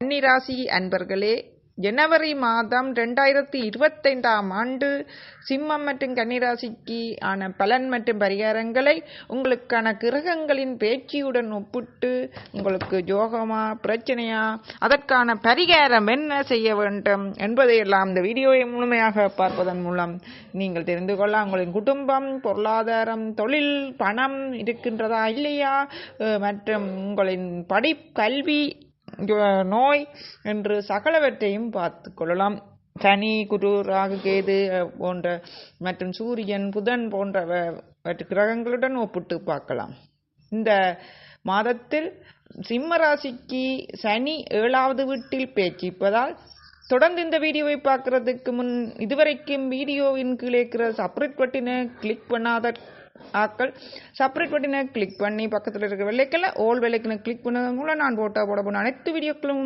கன்னிராசி அன்பர்களே ஜனவரி மாதம் ரெண்டாயிரத்தி இருபத்தைந்தாம் ஆண்டு சிம்மம் மற்றும் கன்னிராசிக்கு ஆன பலன் மற்றும் பரிகாரங்களை உங்களுக்கான கிரகங்களின் பேச்சியுடன் ஒப்பிட்டு உங்களுக்கு ஜோகமா பிரச்சனையா அதற்கான பரிகாரம் என்ன செய்ய வேண்டும் என்பதையெல்லாம் இந்த வீடியோவை முழுமையாக பார்ப்பதன் மூலம் நீங்கள் தெரிந்து கொள்ள உங்களின் குடும்பம் பொருளாதாரம் தொழில் பணம் இருக்கின்றதா இல்லையா மற்றும் உங்களின் படி கல்வி நோய் என்று சகலவற்றையும் பார்த்து கொள்ளலாம். சனி குரு ராகு கேது போன்ற மற்றும் சூரியன் புதன் போன்ற வ- கிரகங்களுடன் ஒப்பிட்டு பார்க்கலாம். இந்த மாதத்தில் சிம்ம ராசிக்கு சனி ஏழாவது வீட்டில் பேச்சிப்பதால் தொடர்ந்து இந்த வீடியோவை பார்க்கறதுக்கு முன் இதுவரைக்கும் வீடியோவின் கீழே இருக்கிற சப்ரேட் பட்டினை கிளிக் பண்ணாத ஆக்கள். சப்ரேட் பட்டினை கிளிக் பண்ணி பக்கத்தில் இருக்கிற வெள்ளைக்கல்ல ஓல் வெள்ளைக்கனை கிளிக் பண்ணதன் மூலம் நான் போட்டோ போட போன அனைத்து வீடியோக்களும்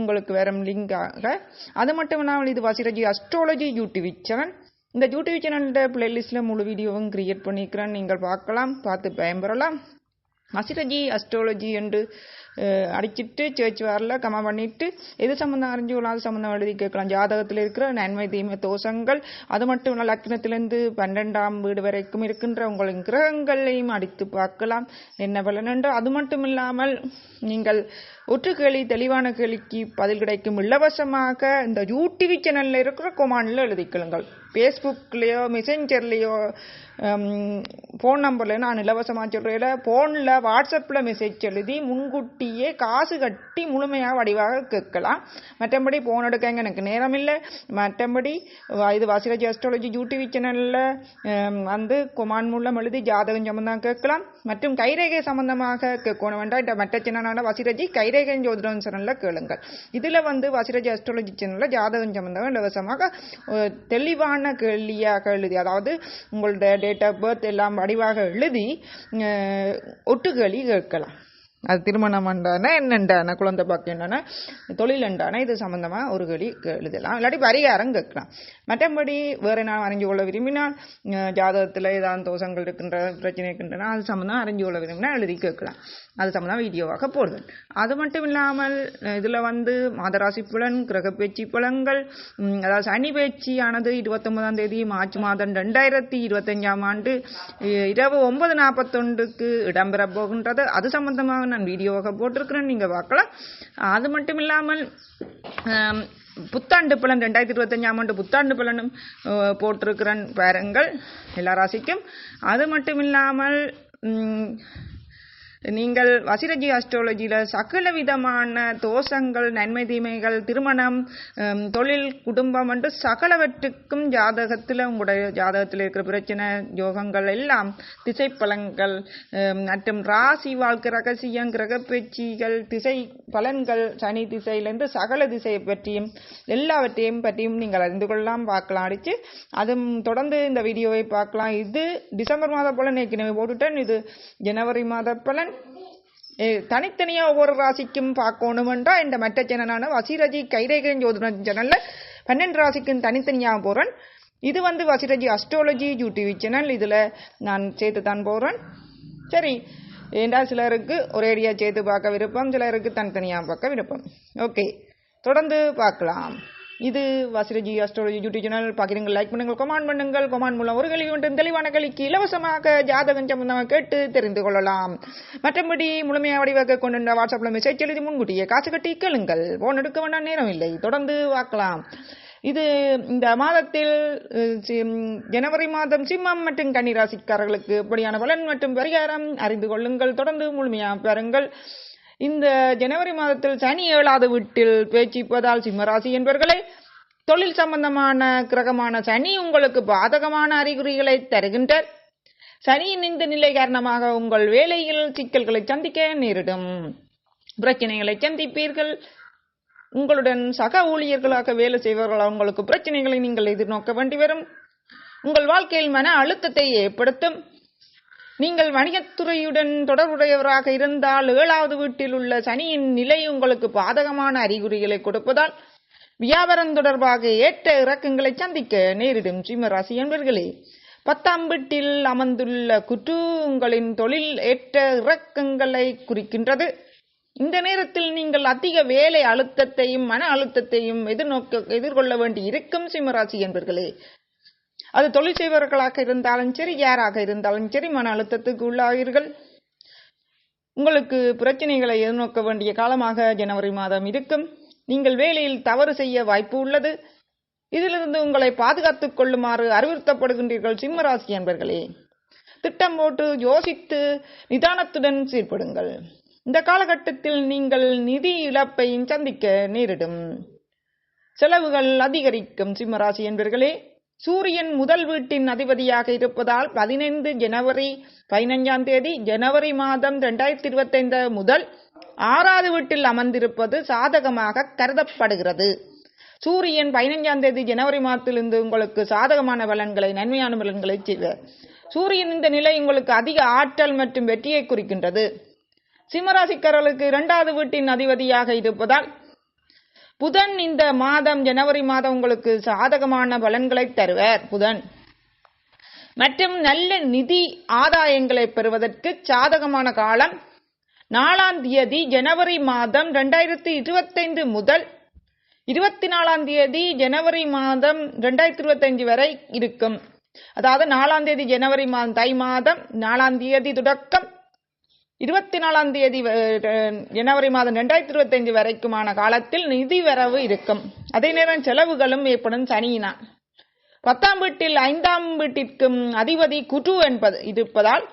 உங்களுக்கு வரும் லிங்காக அது மட்டும் இல்லாமல் இது வசிரஜி அஸ்ட்ராலஜி யூடியூப் சேனல் இந்த யூடியூப் சேனலோட பிளேலிஸ்ட்டில் முழு வீடியோவும் கிரியேட் பண்ணியிருக்கிறேன். நீங்கள் பார்க்கலாம் பார்த்து பயன்பெறலாம். அசிரஜி அஸ்ட்ராலஜி என்று அடிச்சிட்டு சேர்ச் வரல கமா பண்ணிட்டு எது சம்மந்தம் அறிஞ்சு கொள்ளாத சம்மந்தம் எழுதி கேட்கலாம். ஜாதகத்தில் இருக்கிற நன்மை தீமை தோஷங்கள் அது மட்டும் இல்லை லக்னத்திலிருந்து பன்னெண்டாம் வீடு வரைக்கும் இருக்கின்ற உங்களின் கிரகங்களையும் அடித்து பார்க்கலாம். என்ன பலன் என்றோ அது மட்டும் இல்லாமல் நீங்கள் ஒற்று கேள்வி தெளிவான கேள்விக்கு பதில் கிடைக்கும் இலவசமாக இந்த யூடிவி சேனலில் இருக்கிற கொமானில் எழுதிக்கொள்ளுங்கள் ஃபேஸ்புக்லேயோ மெசேஞ்சர்லேயோ ஃபோன் நம்பரில் நான் இலவசமாக சொல்கிறேன் ஃபோனில் வாட்ஸ்அப்பில் மெசேஜ் எழுதி முன்கூட்டியே காசு கட்டி முழுமையாக வடிவாக கேட்கலாம். மற்றபடி ஃபோன் எடுக்கங்க எனக்கு நேரம் இல்லை. மற்றபடி இது வாசிராஜ் அஸ்ட்ராலஜி யூடிவி சேனலில் வந்து குமான் மூலம் எழுதி ஜாதகம் சம்பந்தம் கேட்கலாம். மற்றும் கைரேகை சம்பந்தமாக கேட்கணும் வேண்டாம் இந்த மற்ற சேனலான வசிரஜி கைரேகை ஜோதிடம் சேனலில் கேளுங்கள். இதில் வந்து வசிரஜி அஸ்ட்ராலஜி சேனலில் ஜாதகம் சம்பந்தம் இலவசமாக தெளிவான சரியான கேள்வியாக எழுதி அதாவது உங்களோட டேட் ஆஃப் பர்த் எல்லாம் வடிவாக எழுதி ஒட்டுகளி கேட்கலாம். அது திருமணம் உண்டான என்னண்டான குழந்தை பாக்கியண்டான தொழில் உண்டான இது சம்மந்தமாக ஒரு கேள்வி எழுதலாம். இல்லாட்டி பரிகாரம் கேட்கலாம். மற்றபடி வேறு நான் அறிஞ்சு கொள்ள விரும்பினால் ஜாதகத்தில் ஏதாவது தோஷங்கள் இருக்கின்ற பிரச்சனை இருக்கின்றன அது சம்மந்தம் அறிஞ்சு கொள்ள விரும்பினா எழுதி கேட்கலாம். அது சம்மந்தம் வீடியோவாக போடுவேன் அது மட்டும் இல்லாமல் இதில் வந்து மாதராசி புலன் கிரக பேச்சு புலங்கள் அதாவது சனி பேச்சியானது இருபத்தொன்பதாம் தேதி மார்ச் மாதம் ரெண்டாயிரத்தி இருபத்தஞ்சாம் ஆண்டு இரவு ஒன்பது நாற்பத்தொன்றுக்கு இடம்பெற போகின்றது. அது சம்பந்தமாக நான் வீடியோவாக போட்டிருக்கிறேன் நீங்கள் பார்க்கலாம். அது மட்டும் இல்லாமல் புத்தாண்டு பலன் ரெண்டாயிரத்தி இருபத்தஞ்சாம் ஆண்டு புத்தாண்டு பலனும் போட்டிருக்கிறேன் பாருங்கள் எல்லா ராசிக்கும். அது மட்டும் இல்லாமல் நீங்கள் வசிரஜி அஸ்ட்ராலஜியில் சகல விதமான தோஷங்கள் நன்மை தீமைகள் திருமணம் தொழில் குடும்பம் என்று சகலவற்றுக்கும் ஜாதகத்தில் உங்களுடைய ஜாதகத்தில் இருக்கிற பிரச்சனை யோகங்கள் எல்லாம் திசை பலன்கள் மற்றும் ராசி வாழ்க்கை ரகசியம் கிரக திசை பலன்கள் சனி திசையிலிருந்து சகல திசையை பற்றியும் எல்லாவற்றையும் பற்றியும் நீங்கள் அறிந்து கொள்ளலாம் பார்க்கலாம் அடித்து அதுவும் தொடர்ந்து இந்த வீடியோவை பார்க்கலாம். இது டிசம்பர் மாத பலன் ஏற்கனவே போட்டுட்டேன். இது ஜனவரி மாத பலன். ஏ, ஒவ்வொரு ராசிக்கும் பார்க்கணுமென்றா இந்த மற்ற சேனலான வசிரஜி கைரேகன் ஜோதிட சேனலில் பன்னெண்டு ராசிக்கும் தனித்தனியாக போகிறேன் இது வந்து வசிரஜி அஸ்ட்ராலஜி யூடிவி சேனல் இதில் நான் சேர்த்து தான் போகிறேன் சரி ஏண்டா சிலருக்கு ஒரேடியா சேர்த்து பார்க்க விருப்பம் சிலருக்கு தனித்தனியாக பார்க்க விருப்பம் ஓகே தொடர்ந்து பார்க்கலாம். இது வசிரஜி அஸ்ட்ராலஜி யூடியூப் சேனல் பார்க்குறீங்க லைக் பண்ணுங்கள் கமெண்ட் பண்ணுங்கள். கமெண்ட் மூலம் ஒரு கேள்வி ஒன்றும் தெளிவான கேள்விக்கு இலவசமாக ஜாதகம் சம்பந்தமாக கேட்டு தெரிந்து கொள்ளலாம். மற்றபடி முழுமையாக வடிவாக கொண்டு வாட்ஸ்அப்பில் மெசேஜ் எழுதி முன்கூட்டியே காசு கட்டி கேளுங்கள். போன் எடுக்க வேண்டாம் நேரம் இல்லை. தொடர்ந்து வாக்கலாம் இது இந்த மாதத்தில் ஜனவரி மாதம் சிம்மம் மற்றும் கன்னிராசிக்காரர்களுக்கு இப்படியான பலன் மற்றும் பரிகாரம் அறிந்து கொள்ளுங்கள். தொடர்ந்து முழுமையாக பாருங்கள். இந்த ஜனவரி மாதத்தில் சனி ஏழாவது வீட்டில் பேச்சிப்பதால் சிம்மராசி என்பவர்களே தொழில் சம்பந்தமான கிரகமான சனி உங்களுக்கு பாதகமான அறிகுறிகளை தருகின்றார். சனியின் இந்த நிலை காரணமாக உங்கள் வேலையில் சிக்கல்களை சந்திக்க நேரிடும். பிரச்சனைகளை சந்திப்பீர்கள். உங்களுடன் சக ஊழியர்களாக வேலை செய்வர்கள் உங்களுக்கு பிரச்சனைகளை நீங்கள் எதிர்நோக்க வேண்டி வரும். உங்கள் வாழ்க்கையில் மன அழுத்தத்தை ஏற்படுத்தும். நீங்கள் வணிகத்துறையுடன் தொடர்புடையவராக இருந்தால் ஏழாவது வீட்டில் உள்ள சனியின் நிலை உங்களுக்கு பாதகமான அறிகுறிகளை கொடுப்பதால் வியாபாரம் தொடர்பாக ஏற்ற இறக்கங்களை சந்திக்க நேரிடும் சிம்மராசி என்பர்களே பத்தாம் வீட்டில் அமர்ந்துள்ள குற்று உங்களின் தொழில் ஏற்ற இறக்கங்களை குறிக்கின்றது. இந்த நேரத்தில் நீங்கள் அதிக வேலை அழுத்தத்தையும் மன அழுத்தத்தையும் எதிர்நோக்க எதிர்கொள்ள வேண்டி இருக்கும் சிம்மராசி என்பர்களே அது தொழில் செய்பவர்களாக இருந்தாலும் சரி யாராக இருந்தாலும் சரி மன அழுத்தத்துக்கு உள்ளாவீர்கள். உங்களுக்கு பிரச்சனைகளை எதிர்நோக்க வேண்டிய காலமாக ஜனவரி மாதம் இருக்கும். நீங்கள் வேலையில் தவறு செய்ய வாய்ப்பு உள்ளது. இதிலிருந்து உங்களை பாதுகாத்துக் கொள்ளுமாறு அறிவுறுத்தப்படுகின்றீர்கள் சிம்மராசி என்பர்களே திட்டம் போட்டு யோசித்து நிதானத்துடன் செயற்படுங்கள் இந்த காலகட்டத்தில் நீங்கள் நிதி இழப்பையும் சந்திக்க நேரிடும். செலவுகள் அதிகரிக்கும் சிம்மராசி என்பர்களே சூரியன் முதல் வீட்டின் அதிபதியாக இருப்பதால் பதினைந்து ஜனவரி பதினைஞ்சாம் தேதி ஜனவரி மாதம் இரண்டாயிரத்தி இருபத்தைந்து முதல் ஆறாவது வீட்டில் அமர்ந்திருப்பது சாதகமாக கருதப்படுகிறது. சூரியன் பதினைஞ்சாம் தேதி ஜனவரி மாதத்திலிருந்து உங்களுக்கு சாதகமான பலன்களை நன்மையான பலன்களை செய்வார். சூரியன் இந்த நிலை உங்களுக்கு அதிக ஆற்றல் மற்றும் வெற்றியை குறிக்கின்றது. சிம்மராசிக்காரர்களுக்கு இரண்டாவது வீட்டின் அதிபதியாக இருப்பதால் புதன் இந்த மாதம் ஜனவரி மாதம் உங்களுக்கு சாதகமான பலன்களை தருவார் புதன். மற்றும் நல்ல நிதி ஆதாயங்களை பெறுவதற்கு சாதகமான காலம் நாலாம் தேதி ஜனவரி மாதம் ரெண்டாயிரத்தி இருபத்தைந்து முதல் இருபத்தி நாலாம் தேதி ஜனவரி மாதம் ரெண்டாயிரத்தி இருபத்தஞ்சு வரை இருக்கும். அதாவது நாலாம் தேதி ஜனவரி மாதம் தை மாதம் நாலாம் தேதி தொடக்கம் இருபத்தி நாலாம் தேதி ஜனவரி மாதம் ரெண்டாயிரத்தி இருபத்தைந்து வரைக்குமான காலத்தில் நிதி வரவு இருக்கும். அதே நேரம் செலவுகளும் ஏற்படும் சனியினால். பத்தாம் வீட்டில் ஐந்தாம் வீட்டிற்கும் அதிபதி குரு என்பது இருப்பதால்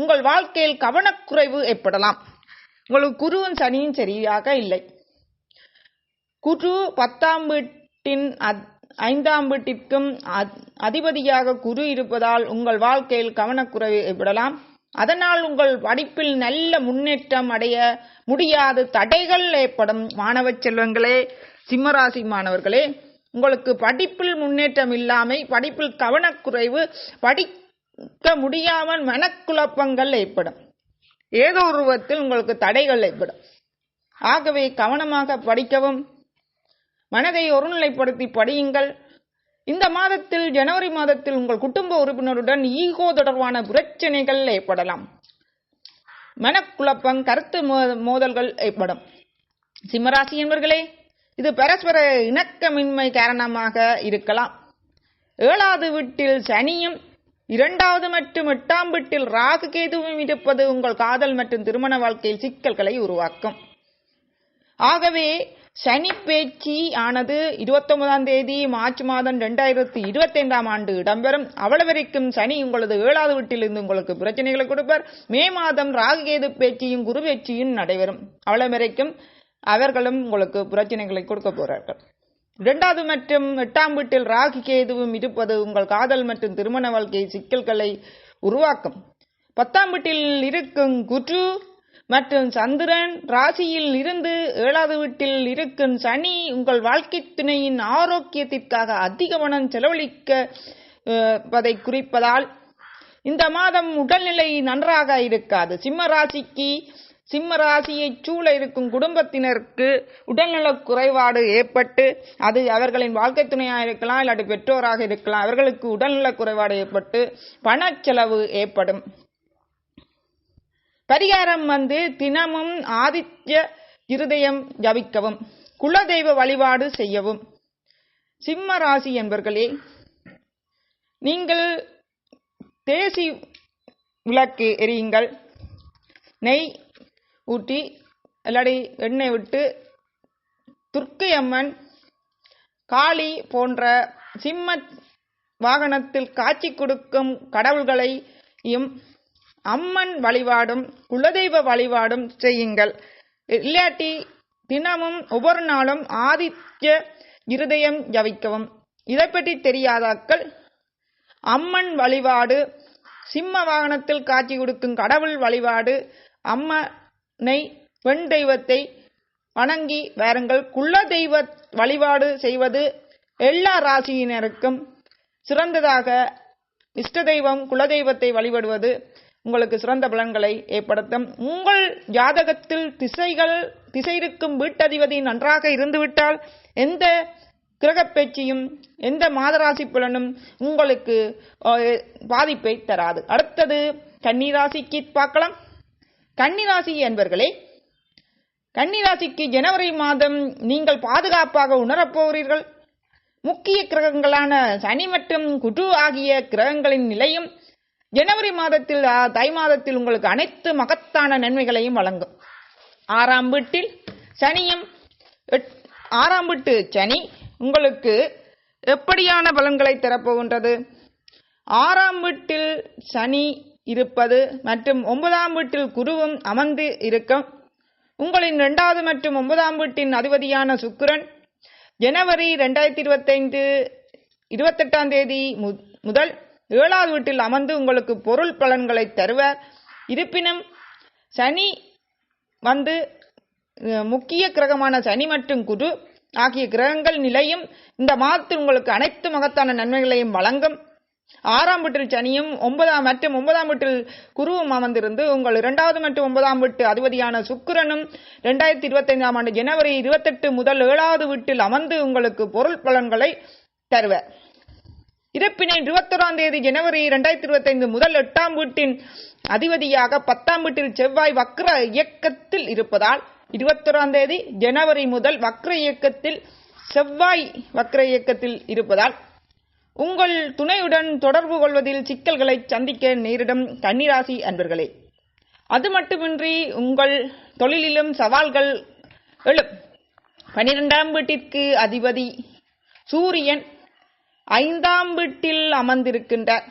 உங்கள் வாழ்க்கையில் கவனக்குறைவு ஏற்படலாம். உங்களுக்கு குருவும் சனியும் சரியாக இல்லை. குரு பத்தாம் வீட்டின் ஐந்தாம் வீட்டிற்கும் அதிபதியாக குரு இருப்பதால் உங்கள் வாழ்க்கையில் கவனக்குறைவு ஏற்படலாம். அதனால் உங்கள் படிப்பில் நல்ல முன்னேற்றம் அடைய முடியாத தடைகள் ஏற்படும். மாணவ செல்வங்களே சிம்மராசி மாணவர்களே உங்களுக்கு படிப்பில் முன்னேற்றம் இல்லாமை படிப்பில் கவனக்குறைவு படிக்க முடியாமல் மனக்குழப்பங்கள் ஏற்படும். ஏதோ ஒரு உங்களுக்கு தடைகள் ஏற்படும். ஆகவே கவனமாக படிக்கவும் மனதை ஒருநிலைப்படுத்தி படியுங்கள். இந்த மாதத்தில் ஜனவரி மாதத்தில் உங்கள் குடும்ப உறுப்பினருடன் ஈகோ தொடர்பான பிரச்சனைகள் ஏற்படலாம். மனக்குழப்பம் கருத்து மோதல்கள் ஏற்படும். சிம்மராசி என்பர்களே இது பரஸ்பர இணக்கமின்மை காரணமாக இருக்கலாம். ஏழாவது வீட்டில் சனியும் இரண்டாவது மற்றும் எட்டாம் வீட்டில் ராகு கேதுவும் இருப்பது உங்கள் காதல் மற்றும் திருமண வாழ்க்கையில் சிக்கல்களை உருவாக்கும். ஆகவே சனி பேச்சு ஆனது இருபத்தொன்பதாம் தேதி மார்ச் மாதம் ரெண்டாயிரத்தி இருபத்தி ஐந்தாம் ஆண்டு இடம்பெறும். அவ்வளவு வரைக்கும் சனி உங்களது ஏழாவது வீட்டிலிருந்து உங்களுக்கு பிரச்சனைகளை கொடுப்பார். மே மாதம் ராகுகேது பேச்சியும் குரு பேச்சியும் நடைபெறும். அவ்வளவு வரைக்கும் அவர்களும் உங்களுக்கு பிரச்சனைகளை கொடுக்க போறார்கள். இரண்டாவது மற்றும் எட்டாம் வீட்டில் ராகு கேதுவும் இருப்பது உங்கள் காதல் மற்றும் திருமண வாழ்க்கை சிக்கல்களை உருவாக்கும். பத்தாம் வீட்டில் இருக்கும் குற்று மற்றும் சந்திரன் ராசியில் இருந்து ஏழாவது வீட்டில் இருக்கும் சனி உங்கள் வாழ்க்கை துணையின் ஆரோக்கியத்திற்காக அதிக பணம் செலவழிக்கதை குறிப்பதால் இந்த மாதம் உடல்நிலை நன்றாக இருக்காது. சிம்ம ராசிக்கு சிம்ம ராசியை சூழ இருக்கும் குடும்பத்தினருக்கு உடல்நலக் குறைபாடு ஏற்பட்டு அது அவர்களின் வாழ்க்கை துணையாக இருக்கலாம் இல்லாட்டி பெற்றோராக இருக்கலாம் அவர்களுக்கு உடல்நலக் குறைபாடு ஏற்பட்டு பணச்செலவு ஏற்படும். பரிகாரம் வந்து தினமும் ஆதித்ய இருதயம் ஜபிக்கவும் குலதெய்வ வழிபாடு செய்யவும். சிம்ம ராசி என்பர்களே நீங்கள் தேசி விளக்கு எரியுங்கள். நெய் ஊட்டி இல்லாடி எண்ணெய் விட்டு துர்க்கை அம்மன் காளி போன்ற சிம்ம வாகனத்தில் காட்சி கொடுக்கும் கடவுள்களையும் அம்மன் வழிபாடும் குலதெய்வ வழிபாடும் செய்யுங்கள். இல்லாட்டி தினமும் ஒவ்வொரு நாளும் ஆதித்ய இருதயம் ஜவிக்கவும் இதை பற்றி தெரியாதாக்கள் அம்மன் வழிபாடு சிம்ம வாகனத்தில் காட்சி கொடுக்கும் கடவுள் வழிபாடு அம்மனை பெண் தெய்வத்தை வணங்கி வாருங்கள். குல தெய்வ வழிபாடு செய்வது எல்லா ராசியினருக்கும் சிறந்ததாக. இஷ்ட தெய்வம் குலதெய்வத்தை வழிபடுவது உங்களுக்கு சிறந்த பலன்களை ஏற்படுத்தும். உங்கள் ஜாதகத்தில் திசைகள் திசை இருக்கும் வீட்டதிபதி நன்றாக இருந்துவிட்டால் எந்த கிரகப்பேச்சியும் எந்த மாதராசி புலனும் உங்களுக்கு பாதிப்பை தராது. அடுத்தது கன்னிராசிக்கு பார்க்கலாம். கன்னிராசி என்பர்களே கன்னிராசிக்கு ஜனவரி மாதம் நீங்கள் பாதுகாப்பாக உணரப்போகிறீர்கள் முக்கிய கிரகங்களான சனி மற்றும் குரு ஆகிய கிரகங்களின் நிலையும் ஜனவரி மாதத்தில் தை மாதத்தில் உங்களுக்கு அனைத்து மகத்தான நன்மைகளையும் வழங்கும். ஆறாம் வீட்டில் சனியும் எட்- ஆறாம் வீட்டு சனி உங்களுக்கு எப்படியான பலன்களை தரப்போகின்றது? ஆறாம் வீட்டில் சனி இருப்பது மற்றும் ஒன்பதாம் வீட்டில் குருவும் அமர்ந்து இருக்கும். உங்களின் இரண்டாவது மற்றும் ஒன்பதாம் வீட்டின் அதிபதியான சுக்கிரன் ஜனவரி ரெண்டாயிரத்தி இருபத்தைந்து இருபத்தெட்டாம் தேதி மு- முதல் ஏழாவது வீட்டில் அமர்ந்து உங்களுக்கு பொருள் பலன்களை தருவார். இருப்பினும் சனி வந்து முக்கிய கிரகமான சனி மற்றும் குரு ஆகிய கிரகங்கள் நிலையும் இந்த மாதத்தில் உங்களுக்கு அனைத்து மகத்தான நன்மைகளையும் வழங்கும். ஆறாம் வீட்டில் சனியும் ஒன்பதாம் மற்றும் ஒன்பதாம் வீட்டில் குருவும் அமர்ந்திருந்து உங்கள் இரண்டாவது மற்றும் ஒன்பதாம் வீட்டு அதிபதியான சுக்கிரனும் இரண்டாயிரத்தி இருபத்தைந்தாம் ஆண்டு ஜனவரி இருபத்தெட்டு முதல் ஏழாவது வீட்டில் அமர்ந்து உங்களுக்கு பொருள் பலன்களை தருவர். இருப்பினும் இருபத்தொராம் தேதி ஜனவரி இரண்டாயிரத்தி இருபத்தைந்து முதல் எட்டாம் வீட்டின் அதிபதியாக பத்தாம் வீட்டில் செவ்வாய் வக்ர இயக்கத்தில் இருப்பதால் இருபத்தொராம் தேதி ஜனவரி முதல் வக்ர இயக்கத்தில் செவ்வாய் வக்ர இயக்கத்தில் இருப்பதால் உங்கள் துணையுடன் தொடர்பு கொள்வதில் சிக்கல்களை சந்திக்க நேரிடும் கன்னிராசி அன்பர்களே. அது மட்டுமின்றி உங்கள் தொழிலிலும் சவால்கள் எழும். பனிரெண்டாம் வீட்டிற்கு அதிபதி சூரியன் ஐந்தாம் வீட்டில் அமர்ந்திருக்கின்றார்.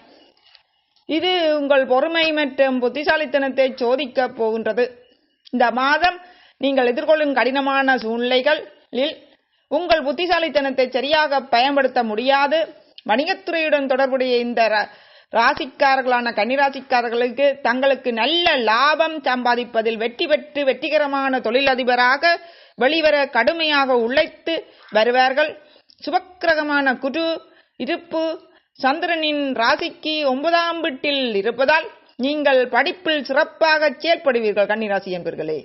இது உங்கள் பொறுமை மற்றும் புத்திசாலித்தனத்தை சோதிக்கப் போகின்றது. இந்த மாதம் நீங்கள் எதிர்கொள்ளும் கடினமான சூழ்நிலைகளில் உங்கள் புத்திசாலித்தனத்தை சரியாக பயன்படுத்த முடியாது. வணிகத்துறையுடன் தொடர்புடைய இந்த ரா- ராசிக்காரர்களான கன்னிராசிக்காரர்களுக்கு தங்களுக்கு நல்ல லாபம் சம்பாதிப்பதில் வெற்றி பெற்று வெற்றிகரமான தொழிலதிபராக வெளிவர கடுமையாக உழைத்து வருவார்கள். சுபக்கிரகமான குரு இருப்பு. சந்திரனின் ராசிக்கு ஒன்பதாம் வீட்டில் இருப்பதால் நீங்கள் படிப்பில் சிறப்பாக செயல்படுவீர்கள் கன்னிராசி என்பர்களே.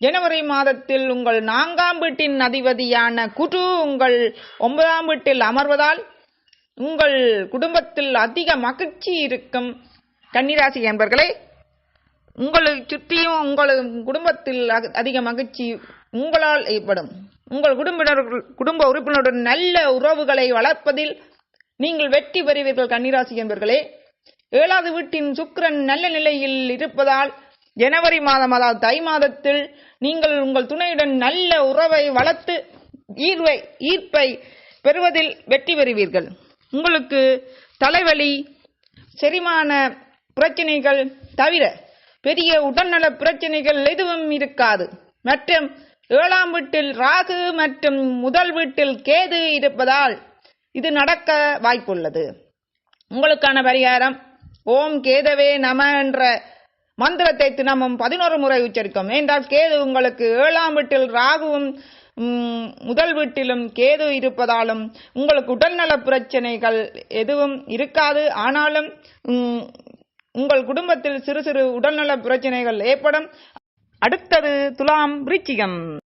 ஜனவரி மாதத்தில் உங்கள் நான்காம் வீட்டின் அதிபதியான குரு உங்கள் ஒன்பதாம் வீட்டில் அமர்வதால் உங்கள் குடும்பத்தில் அதிக மகிழ்ச்சி இருக்கும் கன்னிராசி என்பர்களே. உங்களை சுற்றியும் உங்கள் குடும்பத்தில் அதிக மகிழ்ச்சி உங்களால் ஏற்படும். உங்கள் குடும்பினர்கள் குடும்ப உறுப்பினருடன் நல்ல உறவுகளை வளர்ப்பதில் நீங்கள் வெற்றி பெறுவீர்கள் கன்னிராசி என்பர்களே. ஏழாவது வீட்டின் சுக்கரன் நல்ல நிலையில் இருப்பதால் ஜனவரி மாதம் அதாவது தை மாதத்தில் நீங்கள் உங்கள் துணையுடன் நல்ல உறவை வளர்த்து ஈர்வை ஈர்ப்பை பெறுவதில் வெற்றி பெறுவீர்கள். உங்களுக்கு தலைவலி செரிமான பிரச்சனைகள் தவிர பெரிய உடல்நல பிரச்சனைகள் எதுவும் இருக்காது. மற்றும் ஏழாம் வீட்டில் ராகு மற்றும் முதல் வீட்டில் கேது இருப்பதால் இது நடக்க வாய்ப்புள்ளது. உங்களுக்கான பரிகாரம் ஓம் கேதவே நம என்ற மந்திரத்தை தினமும் பதினோரு முறை உச்சரிக்கும். என்றால் கேது உங்களுக்கு ஏழாம் வீட்டில் ராகுவும் முதல் வீட்டிலும் கேது இருப்பதாலும் உங்களுக்கு உடல்நல பிரச்சனைகள் எதுவும் இருக்காது. ஆனாலும் உங்கள் குடும்பத்தில் சிறு சிறு உடல்நல பிரச்சனைகள் ஏற்படும். அடுத்தது துலாம் விருச்சிகம்.